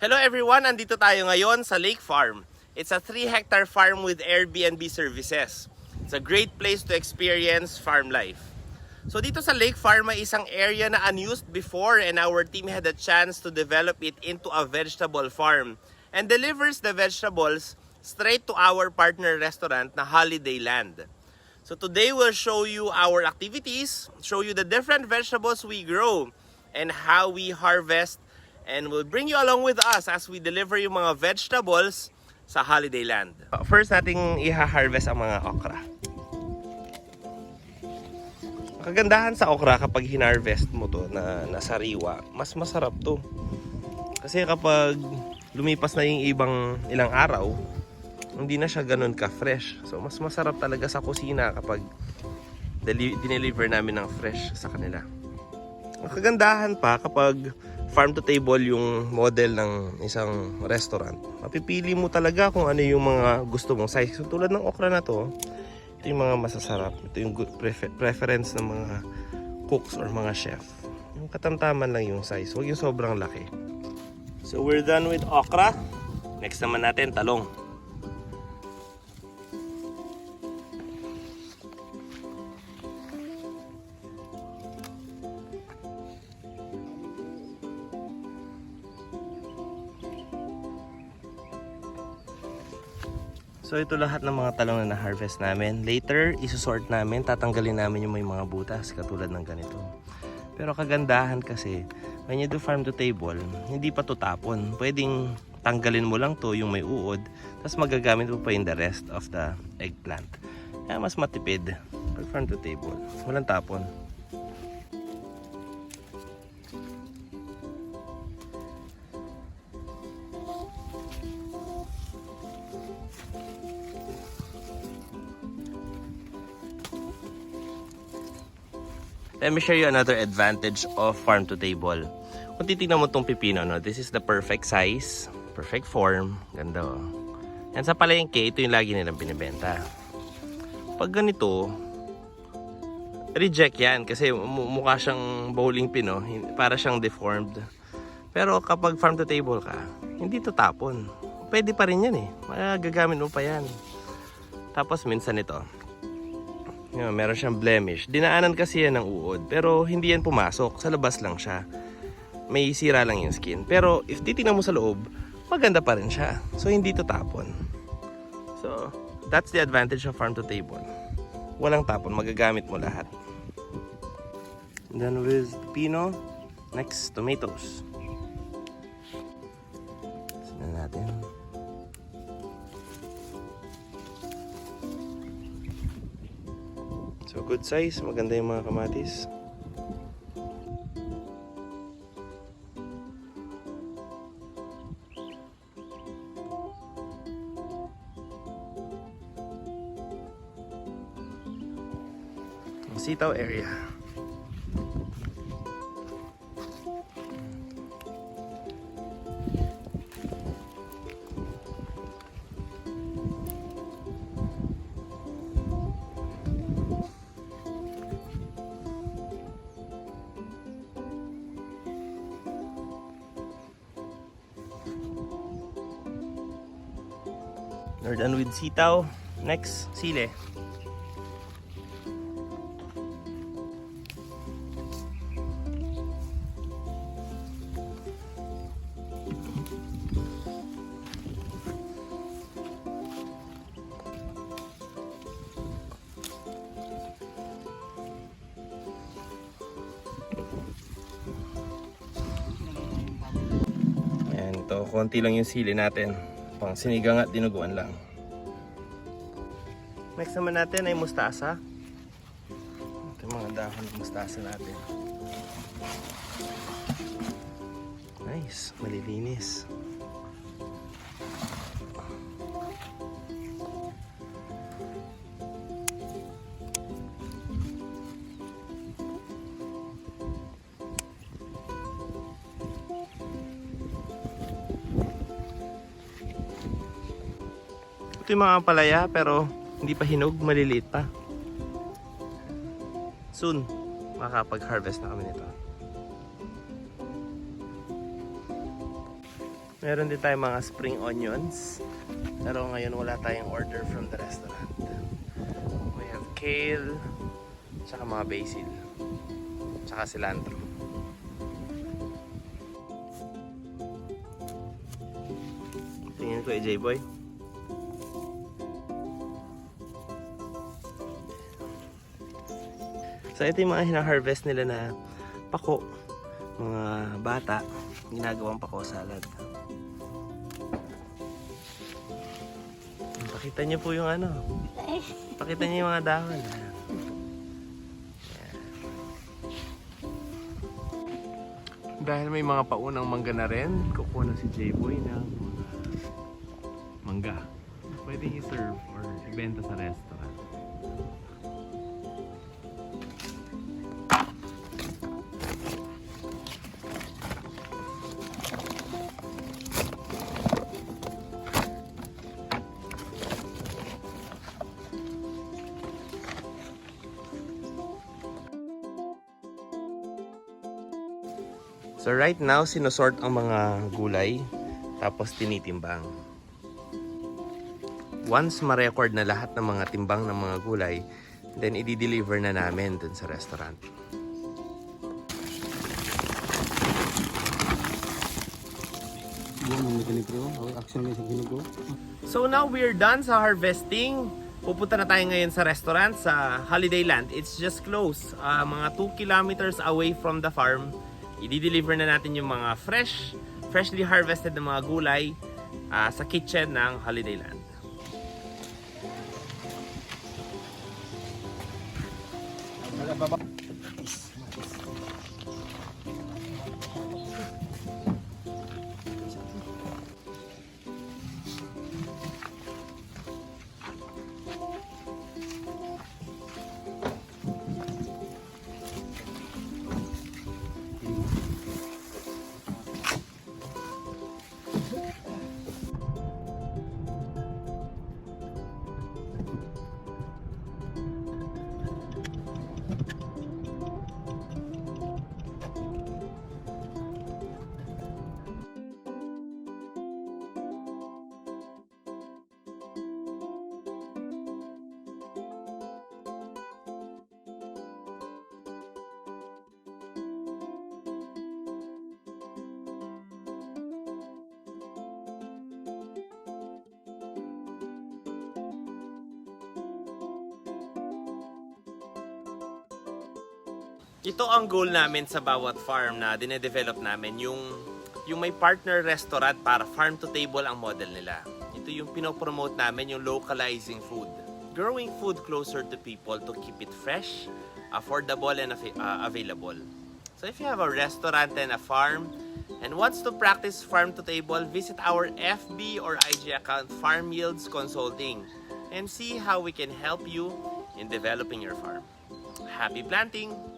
Hello everyone, andito tayo ngayon sa Lake Farm. It's a 3 hectare farm with Airbnb services. It's a great place to experience farm life. So dito sa Lake Farm may isang area na unused before and our team had a chance to develop it into a vegetable farm and delivers the vegetables straight to our partner restaurant na Holiday Land. So today we'll show you our activities, show you the different vegetables we grow and how we harvest and we'll bring you along with us as we deliver yung mga vegetables sa Holiday Land. First nating iha-harvest ang mga okra. Kagandahan sa okra kapag hinarvest mo to na nasariwa, mas masarap to. Kasi kapag lumipas na yung ibang ilang araw, hindi na siya ganun ka-fresh. So, mas masarap talaga sa kusina kapag deli- dineliver namin ng fresh sa kanila. Ang kagandahan pa kapag farm to table yung model ng isang restaurant, mapipili mo talaga kung ano yung mga gusto mong size. So, tulad ng okra na to, ito yung mga masasarap. Ito yung good prefer- preference ng mga cooks or mga chef. Yung katamtaman lang yung size, huwag yung sobrang laki. So we're done with okra. Next naman natin, talong. So ito lahat ng mga talong na na-harvest namin. Later, isusort namin, tatanggalin namin yung may mga butas katulad ng ganito. Pero kagandahan kasi, when you do farm to table, hindi pa to tapon. Pwedeng tanggalin mo lang to yung may uod, tapos magagamit mo pa yung the rest of the eggplant. Kaya mas matipid pag farm to table. Walang tapon. Let me share you another advantage of farm to table. Kung titignan mo tong pipino, no, this is the perfect size, perfect form, ganda oh. Yan sa palengke, ito yung lagi nilang binibenta. Pag ganito, reject yan kasi mu- mukha siyang bowling pin, no? Hin- para siyang deformed. Pero kapag farm to table ka, hindi to tapon. Pwede pa rin yan eh. Magagamit mo pa yan. Tapos minsan ito, yan, meron siyang blemish. Dinaanan kasi yan ng uod, pero hindi yan pumasok. Sa labas lang siya. May sira lang yung skin. Pero if titingnan mo sa loob, maganda pa rin siya. So hindi to tapon. So, that's the advantage of farm to table. Walang tapon, magagamit mo lahat. Then with pino, next tomatoes. Good size, maganda yung mga kamatis. Sitaw area. Done with sitaw. Next, sile. Ayan, ito, konti lang yung sili natin. Pang sinigang at dinuguan lang. Next naman natin ay mustasa. Ito yung mga dahon ng mustasa natin. Nice, malilinis. Ito yung mga palaya pero hindi pa hinog, maliliit pa. Soon, makakapag-harvest na kami nito. Meron din tayong mga spring onions. Pero ngayon wala tayong order from the restaurant. We have kale, tsaka mga basil, tsaka cilantro. Tingin ko eh, J-Boy. So ito yung mga hina-harvest nila na pako. Mga bata, ginagawang pako salad. Pakita niyo po yung ano. Pakita niyo yung mga dahon. Dahil may mga paunang mangga na rin, kukuha na si J-Boy mga mangga. Pwede i-serve or ibenta sa restaurant. So right now, sinusort ang mga gulay, tapos tinitimbang. Once ma-record na lahat ng mga timbang ng mga gulay, then i-deliver na namin dun sa restaurant. Ginugo. So now we're done sa harvesting. Pupunta na tayo ngayon sa restaurant sa Holiday Land. It's just close. Ah, mga 2 kilometers away from the farm. I-deliver na natin yung mga fresh, freshly harvested na mga gulay ah, sa kitchen ng Holiday Land. Ito ang goal namin sa bawat farm na dinedevelop namin, yung, yung may partner restaurant para farm to table ang model nila. Ito yung pinopromote namin, yung localizing food. Growing food closer to people to keep it fresh, affordable, and av- uh, available. So if you have a restaurant and a farm and wants to practice farm to table, visit our FB or IG account Farm Yields Consulting and see how we can help you in developing your farm. Happy planting!